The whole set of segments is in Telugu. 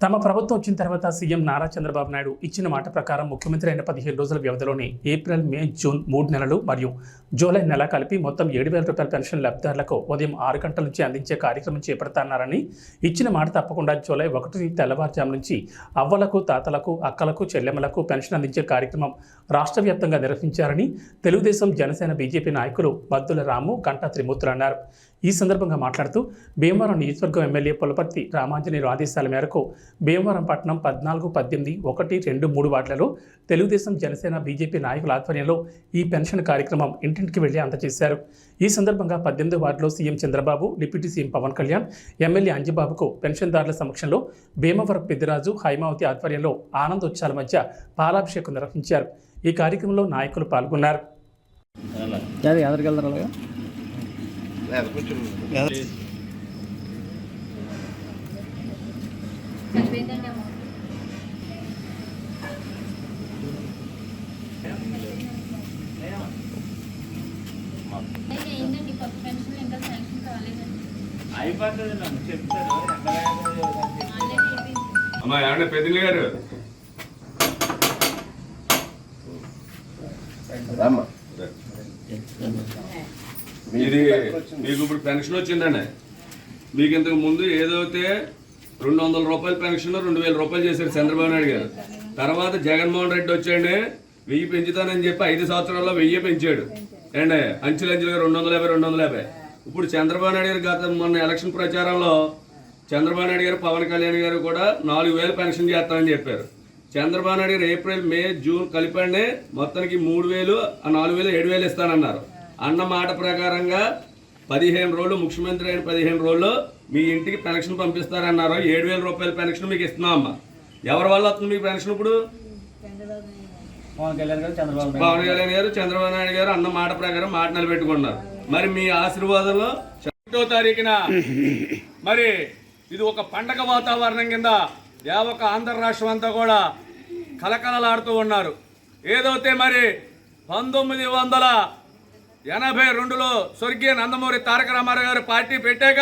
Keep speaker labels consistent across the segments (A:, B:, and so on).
A: తమ ప్రభుత్వం వచ్చిన తర్వాత సీఎం నారా చంద్రబాబు నాయుడు ఇచ్చిన మాట ప్రకారం ముఖ్యమంత్రి అయిన పదిహేను రోజుల వ్యవధిలోనే ఏప్రిల్ మే జూన్ మూడు నెలలు మరియు జూలై నెల కలిపి మొత్తం ఏడు వేల రూపాయల పెన్షన్ లబ్ధిదారులకు ఉదయం ఆరు గంటల నుంచి అందించే కార్యక్రమం చేపడతాన్నారని ఇచ్చిన మాట తప్పకుండా జూలై ఒకటి తెల్లవారుజాము నుంచి అవ్వలకు తాతలకు అక్కలకు చెల్లెమ్మలకు పెన్షన్ అందించే కార్యక్రమం రాష్ట్ర వ్యాప్తంగా నిర్వహించారని తెలుగుదేశం జనసేన బీజేపీ నాయకులు బద్దుల రాము గంటా త్రిమూర్తులు అన్నారు. ఈ సందర్భంగా మాట్లాడుతూ భీమవరం నియోజకవర్గం ఎమ్మెల్యే పులపర్తి రామాంజనేయులు ఆదేశాల మేరకు భీమవరం పట్టణం పద్నాలుగు పద్దెనిమిది ఒకటి రెండు మూడు వార్డులలో తెలుగుదేశం జనసేన బీజేపీ నాయకుల ఆధ్వర్యంలో ఈ పెన్షన్ కార్యక్రమం ఇంటింటికి వెళ్ళి అందజేశారు. ఈ సందర్భంగా పద్దెనిమిది వార్డులో CM Chandrababu deputy CM Pawan Kalyan MLA అంజబాబుకు పెన్షన్దారుల సమక్షంలో భీమవరం పెద్దిరాజు హైమావతి ఆధ్వర్యంలో ఆనందోత్సవాల మధ్య పాలాభిషేకం నిర్వహించారు. ఈ కార్యక్రమంలో నాయకులు పాల్గొన్నారు.
B: అమ్మా ఏమన్నా పెద్దలు గారు
C: రామ్మా.
B: ఇది మీకు ఇప్పుడు పెన్షన్ వచ్చిందండి. మీకు ఇంతకు ముందు ఏదైతే రెండు వందల రూపాయల పెన్షన్ రెండు వేల రూపాయలు చేశారు చంద్రబాబు నాయుడు గారు. తర్వాత జగన్మోహన్ రెడ్డి వచ్చాడు వెయ్యి పెంచుతానని చెప్పి ఐదు సంవత్సరాల్లో వెయ్యి పెంచాడు. ఏండి అంచులు అంచులుగా రెండు వందల యాభై రెండు వందల యాభై. ఇప్పుడు చంద్రబాబు నాయుడు గారు గత మొన్న ఎలక్షన్ ప్రచారంలో చంద్రబాబు నాయుడు గారు పవన్ కళ్యాణ్ గారు కూడా నాలుగు వేలు పెన్షన్ చేస్తానని చెప్పారు. చంద్రబాబు నాయుడు గారు ఏప్రిల్ మే జూన్ కలిపండి మొత్తానికి మూడు వేలు ఆ నాలుగు వేలు ఏడు వేలు ఇస్తానన్నారు. అన్న మాట ప్రకారంగా పదిహేను రోజులు ముఖ్యమంత్రి అయిన పదిహేను రోజులు మీ ఇంటికి పెన్షన్ పంపిస్తారన్నారు. ఏడు వేల రూపాయల పెన్షన్ మీకు ఇస్తున్నాం అమ్మా. ఎవరి వల్ల వస్తుంది మీకు పెన్షన్ ఇప్పుడు?
D: పవన్ కళ్యాణ్ గారు చంద్రబాబు నాయుడు
B: పవన్ కళ్యాణ్ గారు చంద్రబాబు నాయుడు గారు అన్న మాట ప్రకారం మాట నిలబెట్టుకున్నారు. మరి మీ ఆశీర్వాదంలో ఒకటో తారీఖున మరి ఇది ఒక పండగ వాతావరణం కింద యావక ఆంధ్ర రాష్ట్రం అంతా కూడా కలకలలాడుతూ ఉన్నారు. ఏదైతే మరి పంతొమ్మిది వందల ఎనభై రెండులో స్వర్గీయ నందమూరి తారక రామారావు గారు పార్టీ పెట్టాక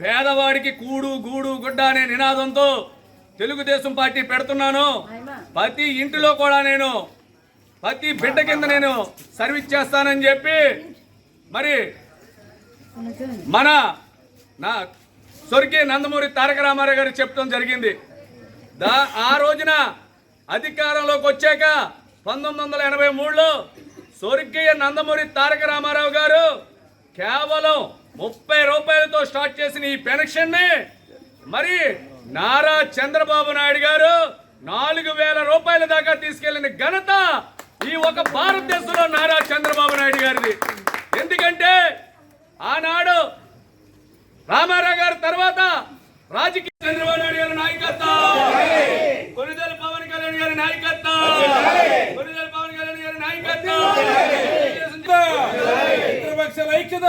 B: పేదవాడికి కూడు గూడు గుడ్డ అనే నినాదంతో తెలుగుదేశం పార్టీ పెడుతున్నాను. ప్రతి ఇంటిలో కూడా నేను ప్రతి బిడ్డ కింద నేను సర్వీస్ చేస్తానని చెప్పి మరి మన నా స్వర్గీయ నందమూరి తారక రామారావు గారు చెప్పడం జరిగింది. దా ఆ రోజున అధికారంలోకి వచ్చాక పంతొమ్మిది వందల ఎనభై మూడులో స్వర్గీయ నందమూరి తారక రామారావు గారు కేవలం ముప్పై రూపాయలతో స్టార్ట్ చేసిన ఈ పెన్షన్ని మరి నారా చంద్రబాబు నాయుడు గారు నాలుగు వేల రూపాయల దాకా తీసుకెళ్ళిన ఘనత ఈ ఒక భారతదేశంలో నారా చంద్రబాబు నాయుడు గారిది. ఎందుకంటే ఆనాడు రామారావు గారి తర్వాత రాజకీయ చంద్రబాబు నాయుడు గారి నాయకత్వం. కొనిదెల పవన్ కళ్యాణ్ గారి నాయకత్వం. కొనిదెల నాయకత్వం
E: మిత్రపక్షాల ఐక్యత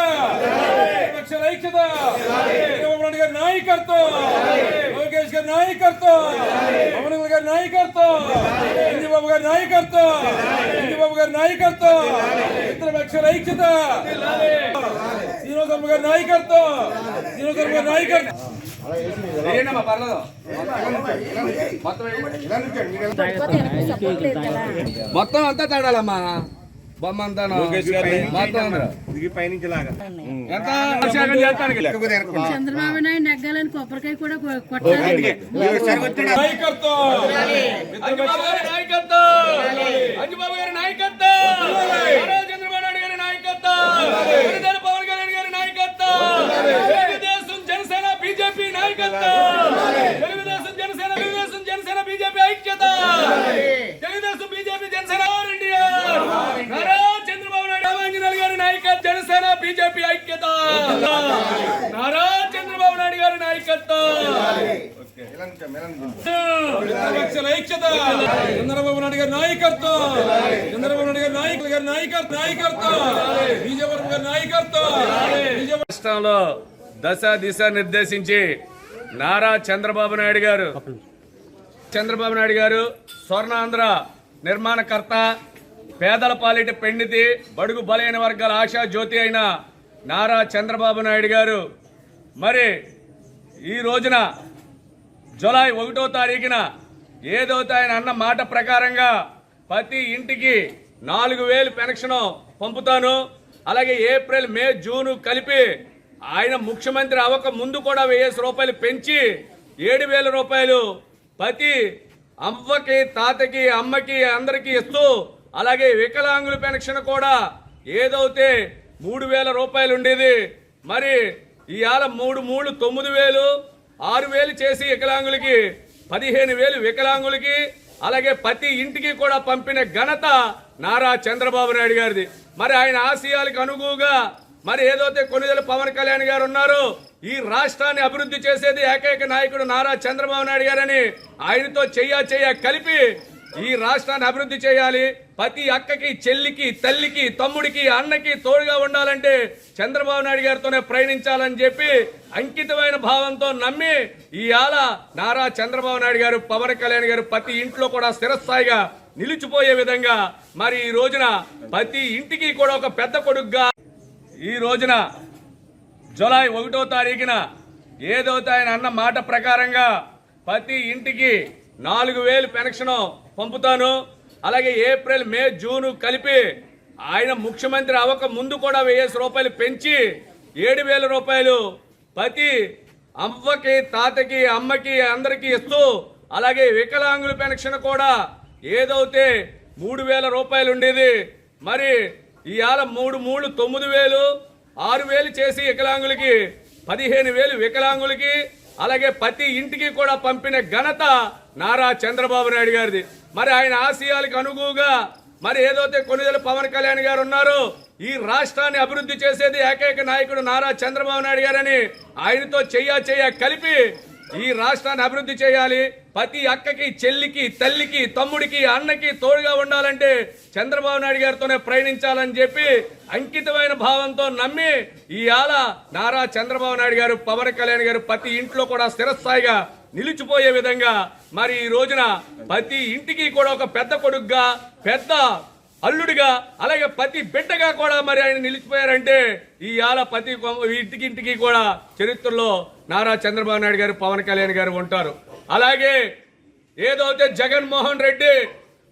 E: మిత్రపక్షాల ఐక్యత నాయకత్వం గారి నాయకత్వం. పవన్ గారి నాయకత్వం. ఇందిబాబు గారి నాయకత్వం. ఇందిబాబు గారి నాయకత్వం. మిత్రపక్షల ఐక్యత. శ్రీనివాసమ్మ గారి నాయకత్వం. శ్రీనివాసమ్మ గారి నాయకత్వం.
B: మొత్తం మొత్తం అంతా తాడాలమ్మా.
F: చంద్రబాబు నాయుడు నెగ్గాలని కొబ్బరికాయ కూడా కొట్టాలి
B: నారా చంద్రబాబు నాయుడు గారి నాయకత్వం. ఐక్యత చంద్రబాబు నాయుడు గారి నాయకత్వం. చంద్రబాబు నాయుడు గారి
E: నాయకులు గారి నాయకత్వం నాయకత్వం. బీజేపీ గారి నాయకత్వం.
B: రాష్ట్రంలో దశ దిశ నిర్దేశించి నారా చంద్రబాబు నాయుడు గారు. చంద్రబాబు నాయుడు గారు స్వర్ణాంధ్ర నిర్మాణకర్త పేదల పాలిట పెండితి బడుగు బలైన వర్గాల ఆశా జ్యోతి అయిన నారా చంద్రబాబు నాయుడు గారు మరి ఈ రోజున జులై ఒకటో తారీఖున ఏదైతే ఆయన అన్న మాట ప్రకారంగా ప్రతి ఇంటికి నాలుగు వేలు పెన్షన్ పంపుతాను. అలాగే ఏప్రిల్ మే జూన్ కలిపి ఆయన ముఖ్యమంత్రి అవ్వక ముందు కూడా వెయ్యేసి రూపాయలు పెంచి ఏడు వేల రూపాయలు ప్రతి అవ్వకి తాతకి అమ్మకి అందరికీ ఇస్తూ అలాగే వికలాంగుల పెన్షన్ కూడా ఏదైతే మూడు వేల రూపాయలు ఉండేది. మరి ఇవాళ మూడు మూడు తొమ్మిది వేలు ఆరు వేలు చేసి వికలాంగులకి పదిహేను వేలు వికలాంగులకి అలాగే ప్రతి ఇంటికి కూడా పంపిన ఘనత నారా చంద్రబాబు నాయుడు గారిది. మరి ఆయన ఆశయాలకు అనుగుగా మరి ఏదైతే కొనుగోలు పవన్ కళ్యాణ్ గారు ఉన్నారో ఈ రాష్ట్రాన్ని అభివృద్ధి చేసేది ఏకైక నాయకుడు నారా చంద్రబాబు నాయుడు గారని ఆయనతో చెయ్య చెయ్య కలిపి ఈ రాష్ట్రాన్ని అభివృద్ధి చేయాలి. ప్రతి అక్కకి చెల్లికి తల్లికి తమ్ముడికి అన్నకి తోడుగా ఉండాలంటే చంద్రబాబు నాయుడు గారితోనే ప్రయాణించాలని చెప్పి అంకితమైన భావంతో నమ్మి ఈయాల నారా చంద్రబాబు నాయుడు గారు పవన్ కళ్యాణ్ గారు ప్రతి ఇంట్లో కూడా స్థిరస్థాయిగా నిలిచిపోయే విధంగా మరి ఈ రోజున ప్రతి ఇంటికి కూడా ఒక పెద్ద కొడుగ్గా ఈ రోజున జూలై ఒకటో తారీఖున ఏదవుతాయని అన్న మాట ప్రకారంగా ప్రతి ఇంటికి నాలుగు వేలు పెన్షను పంపుతాను. అలాగే ఏప్రిల్ మే జూన్ కలిపి ఆయన ముఖ్యమంత్రి అవ్వక ముందు కూడా వెయ్యేసి రూపాయలు పెంచి ఏడు వేల రూపాయలు ప్రతి అవ్వకి తాతకి అమ్మకి అందరికీ ఇస్తూ అలాగే వికలాంగుల పెన్షన్ కూడా ఏదైతే మూడు వేల రూపాయలు ఉండేది మరి ఇవాళ మూడు మూడు తొమ్మిది వేలు ఆరు వేలు చేసి వికలాంగులకి పదిహేను వేలు వికలాంగులకి అలాగే ప్రతి ఇంటికి కూడా పంపిన ఘనత నారా చంద్రబాబు నాయుడు గారిది. మరి ఆయన ఆశయాలకు అనుగుగా మరి ఏదైతే కొన్నిదల పవన్ కళ్యాణ్ గారు ఉన్నారో ఈ రాష్ట్రాన్ని అభివృద్ధి చేసేది ఏకైక నాయకుడు నారా చంద్రబాబు నాయుడు గారని ఆయనతో చెయ్య చెయ్య కలిపి ఈ రాష్ట్రాన్ని అభివృద్ధి చేయాలి. ప్రతి అక్కకి చెల్లికి తల్లికి తమ్ముడికి అన్నకి తోడుగా ఉండాలంటే చంద్రబాబు నాయుడు గారితోనే ప్రయాణించాలని చెప్పి అంకితమైన భావంతో నమ్మి ఇవాళ నారా చంద్రబాబు నాయుడు గారు పవన్ కళ్యాణ్ గారు ప్రతి ఇంట్లో కూడా స్థిరస్థాయిగా నిలిచిపోయే విధంగా మరి ఈ రోజున ప్రతి ఇంటికి కూడా ఒక పెద్ద కొడుకుగా పెద్ద అల్లుడిగా అలాగే ప్రతి బిడ్డగా కూడా మరి ఆయన నిలిచిపోయారంటే ఈ ఆల ప్రతి ఇంటికి ఇంటికి కూడా చరిత్రలో నారా చంద్రబాబు నాయుడు గారు పవన్ కళ్యాణ్ గారు ఉంటారు. అలాగే ఏదైతే జగన్మోహన్ రెడ్డి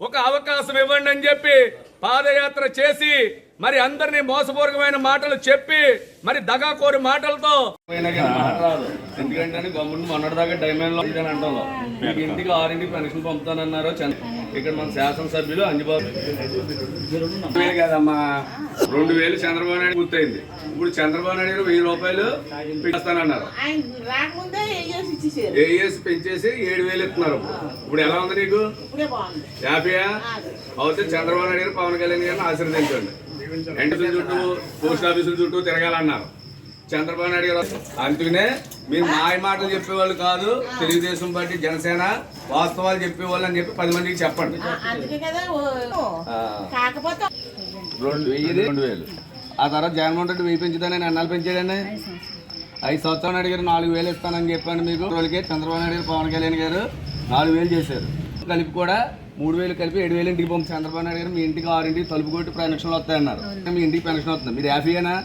B: ఒక అవకాశం ఇవ్వండి అని చెప్పి పాదయాత్ర చేసి మరి అందరినీ మోసపూర్వకమైన మాటలు చెప్పి మరి దగాకోరి మాటలతో ఎందుకంటే గమ్మున మొన్నటిదాకా డైమండ్ అంటాం మీకు ఇంటికి ఆరింటికి పెన్షన్ పంపుతానన్నారు చంద్ర- ఇక్కడ మన శాసనసభ్యులు అంజబాబు. కదమ్మా. రెండు వేలు చంద్రబాబు నాయుడు పూర్తయింది. ఇప్పుడు చంద్రబాబు నాయుడు గారు వెయ్యి రూపాయలు
C: ఇచ్చేసారు?
B: ఏఎస్ పెంచేసి ఏడు వేలు ఇస్తున్నారు. ఇప్పుడు ఎలా ఉంది నీకు? హ్యాపీయా అయితే చంద్రబాబు నాయుడు గారు పవన్ కళ్యాణ్ గారిని ఆశీర్వదించండి. ఎంటల చుట్టూ పోస్ట్ ఆఫీసుల చుట్టూ తిరగాలన్నారు. చంద్రబాబు నాయుడు గారు అందుకనే మీరు మాయ మాటలు చెప్పేవాళ్ళు కాదు తెలుగుదేశం పార్టీ జనసేన వాస్తవాలు చెప్పేవాళ్ళు అని చెప్పి పది మందికి చెప్పండి. రెండు వెయ్యి రెండు వేలు. ఆ తర్వాత జగన్మోహన్ రెడ్డి వెయ్యి పెంచుతానని అన్నాలు పెంచాడండి ఐదు సంవత్సరాలు నాయుడు గారు నాలుగు వేలు ఇస్తానని చెప్పాను మీకు. రోజులకే చంద్రబాబు నాయుడు గారు పవన్ కళ్యాణ్ గారు నాలుగు వేలు చేశారు. కలిపి కూడా మూడు వేలు కలిపి ఏడు వేలు ఇంటికి పంపి చంద్రబాబు నాయుడు గారు మీ ఇంటికి ఆరింటికి తలుపు కొట్టి పెన్షన్లు వస్తాయన్నారు. మీ ఇంటికి పెన్షన్ వస్తుంది. మీరు హ్యాపీయేనా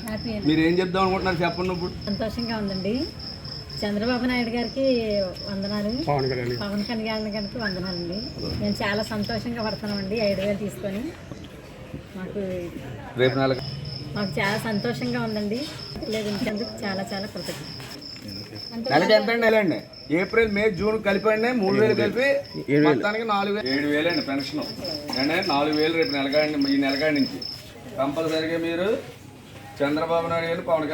B: మీరు ఏం చెప్దాం అనుకుంటున్నారు చెప్పండి ఇప్పుడు.
F: సంతోషంగా ఉందండి. చంద్రబాబు నాయుడు గారికి వందనాలు.
A: పవన్ కళ్యాణ్
F: పవన్ కళ్యాణ్ గారికి వందనాలండి. మేము చాలా సంతోషంగా పడుతున్నామండి. ఐదు వేలు తీసుకొని మాకు
B: రేపు నెలకు
F: మాకు చాలా సంతోషంగా ఉందండి. లేదందుకు చాలా చాలా కృతజ్ఞత
B: నెలకి ఎంత అండి వెళ్ళండి ఏప్రిల్ మే జూన్ కలిపండి మూడు వేలు కలిపి మొత్తానికి నాలుగు వేలు. ఏడు వేలు అండి పెన్షన్. అంటే నాలుగు వేలు రేపు నెలగాడి ఈ నెలగాడి నుంచి. కంపల్సరిగా మీరు చంద్రబాబు నాయుడు గారు పవన్